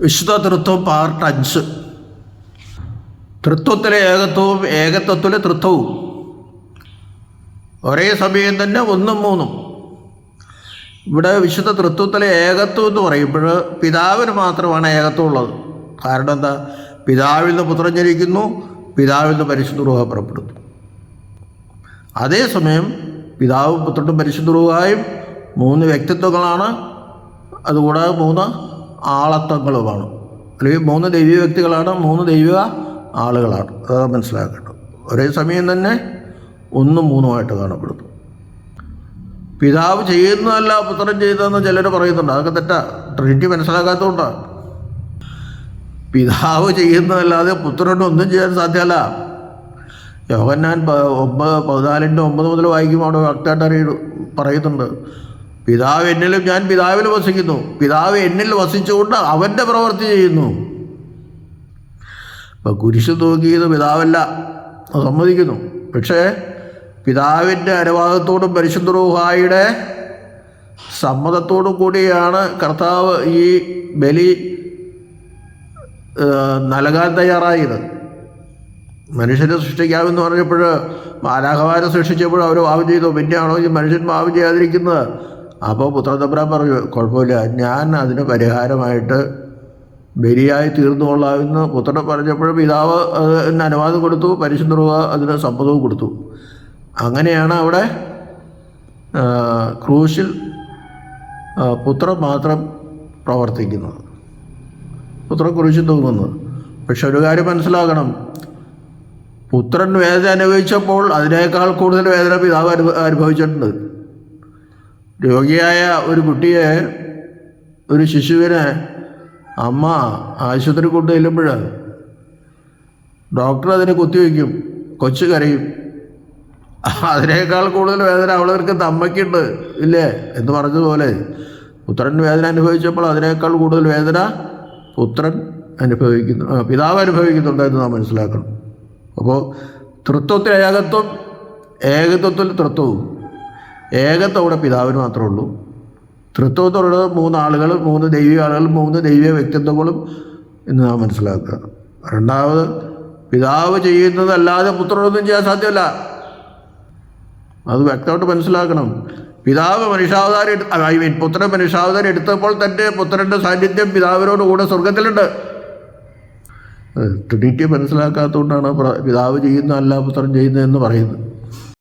വിശുദ്ധ തൃത്വം പാർട്ട് അഞ്ച്. തൃത്വത്തിലെ ഏകത്വവും ഏകത്വത്തിലെ തൃത്വവും. ഒരേ സമയം തന്നെ ഒന്നും മൂന്നും. ഇവിടെ വിശുദ്ധ തൃത്വത്തിലെ ഏകത്വം എന്ന് പറയുമ്പോൾ പിതാവിന് മാത്രമാണ് ഏകത്വം ഉള്ളത്. കാരണം എന്താ? പിതാവിൽ നിന്ന് പുത്രൻ ജനിക്കുന്നു പിതാവിൽ നിന്ന് പരിശുദ്ധ രൂപ പുറപ്പെടുന്നു. അതേസമയം പിതാവും പുത്രനും പരിശുദ്ധ രൂപയും മൂന്ന് വ്യക്തിത്വങ്ങളാണ്. അതുകൂടാതെ മൂന്ന് ആളത്വങ്ങളുമാണ് അല്ലെങ്കിൽ മൂന്ന് ദൈവിക വ്യക്തികളാണ് മൂന്ന് ദൈവിക ആളുകളാണ്. അത് മനസ്സിലാക്കേണ്ടത്. ഒരേ സമയം തന്നെ ഒന്നും മൂന്നുമായിട്ട് കാണപ്പെടുന്നു. പിതാവ് ചെയ്യുന്നതല്ല പുത്രൻ ചെയ്തതെന്ന് ചിലർ പറയുന്നുണ്ട്. അതൊക്കെ തെറ്റാ. ട്രിനിറ്റി മനസ്സിലാക്കാത്തതുകൊണ്ടാണ്. പിതാവ് ചെയ്യുന്നതല്ലാതെ പുത്രനോട് ഒന്നും ചെയ്യാൻ സാധ്യമല്ല. യോഹന്നാൻ ഒമ്പത് പതിനാലിന്റെ ഒമ്പത് മുതൽ വായിക്കുമ്പോൾ അവിടെ വ്യക്തമായിട്ട് അറിയ പറയുന്നുണ്ട്. പിതാവ് എന്നിലും ഞാൻ പിതാവിൽ വസിക്കുന്നു. പിതാവ് എന്നിൽ വസിച്ചുകൊണ്ട് അവന്റെ പ്രവൃത്തി ചെയ്യുന്നു. അപ്പം കുരിശ് തൂക്കിയത് പിതാവല്ല സമ്മതിക്കുന്നു. പക്ഷേ പിതാവിന്റെ അനുവാദത്തോടും പരിശുദ്ധ റൂഹായുടെ സമ്മതത്തോടും കൂടിയാണ് കർത്താവ് ഈ ബലി നൽകാൻ തയ്യാറായത്. മനുഷ്യനെ സൃഷ്ടിക്കാമെന്ന് പറഞ്ഞപ്പോൾ മാലാഹമാരെ സൃഷ്ടിച്ചപ്പോൾ അവർ പാപം ചെയ്തു. പിന്നെയാണോ ഈ മനുഷ്യൻ പാപം ചെയ്യാതിരിക്കുന്നത്? അപ്പോൾ പുത്രതബ്രാൻ പറഞ്ഞു കുഴപ്പമില്ല. ഞാൻ അതിന് പരിഹാരമായിട്ട് ബലിയായി തീർന്നുകൊള്ളാമെന്ന് പുത്രൻ പറഞ്ഞപ്പോൾ പിതാവ് അതിന് അനുവാദം കൊടുത്തു പരിശുദ്ധ അതിന് സമ്മതവും കൊടുത്തു. അങ്ങനെയാണ് അവിടെ ക്രൂശിൽ പുത്രം മാത്രം പ്രവർത്തിക്കുന്നത്. പുത്രൻ കുറിച്ച് തൂങ്ങുന്നത് പക്ഷെ ഒരു കാര്യം മനസ്സിലാക്കണം പുത്രൻ വേദന അനുഭവിച്ചപ്പോൾ അതിനേക്കാൾ കൂടുതൽ വേദന പിതാവ് അനുഭവിച്ചിട്ടുണ്ട്. രോഗിയായ ഒരു കുട്ടിയെ ഒരു ശിശുവിനെ അമ്മ ആശുപത്രി കൊണ്ടു ചെല്ലുമ്പോൾ ഡോക്ടർ അതിനെ കുത്തിവെക്കും കൊച്ചു കരയും. അതിനേക്കാൾ കൂടുതൽ വേദന അവളവർക്ക് അമ്മയ്ക്കുണ്ട് ഇല്ലേ? എന്ന് പറഞ്ഞതുപോലെ പുത്രൻ വേദന അനുഭവിച്ചപ്പോൾ അതിനേക്കാൾ കൂടുതൽ വേദന പുത്രൻ അനുഭവിക്കുന്നു പിതാവ് അനുഭവിക്കുന്നുണ്ട് എന്ന് നാം മനസ്സിലാക്കണം. അപ്പോൾ തൃത്വത്തിൽ ഏകത്വം ഏകത്വത്തിൽ തൃത്വവും. ഏകത്വം ഇവിടെ പിതാവിന് മാത്രമേ ഉള്ളൂ. തൃത്വത്തോടുള്ളത് മൂന്നാളുകൾ മൂന്ന് ദൈവിക ആളുകൾ മൂന്ന് ദൈവിക വ്യക്തിത്വങ്ങളും എന്ന് നാം മനസ്സിലാക്കുക. രണ്ടാമത് പിതാവ് ചെയ്യുന്നതല്ലാതെ പുത്രനൊന്നും ചെയ്യാൻ സാധ്യമല്ല. അത് വ്യക്തമായിട്ട് മനസ്സിലാക്കണം. പിതാവ് മനുഷ്യാവതാരം ഐ മീൻ പുത്രൻ മനുഷ്യാവതാരം എടുത്തപ്പോൾ തന്നെ പുത്രന്റെ സാന്നിധ്യം പിതാവിനോട് കൂടെ സ്വർഗത്തിലുണ്ട് ട്രിനിറ്റി മനസ്സിലാക്കാത്തതുകൊണ്ടാണ് പിതാവ് ചെയ്യുന്നതല്ല പുത്രൻ ചെയ്യുന്നതെന്ന് പറയുന്നത്.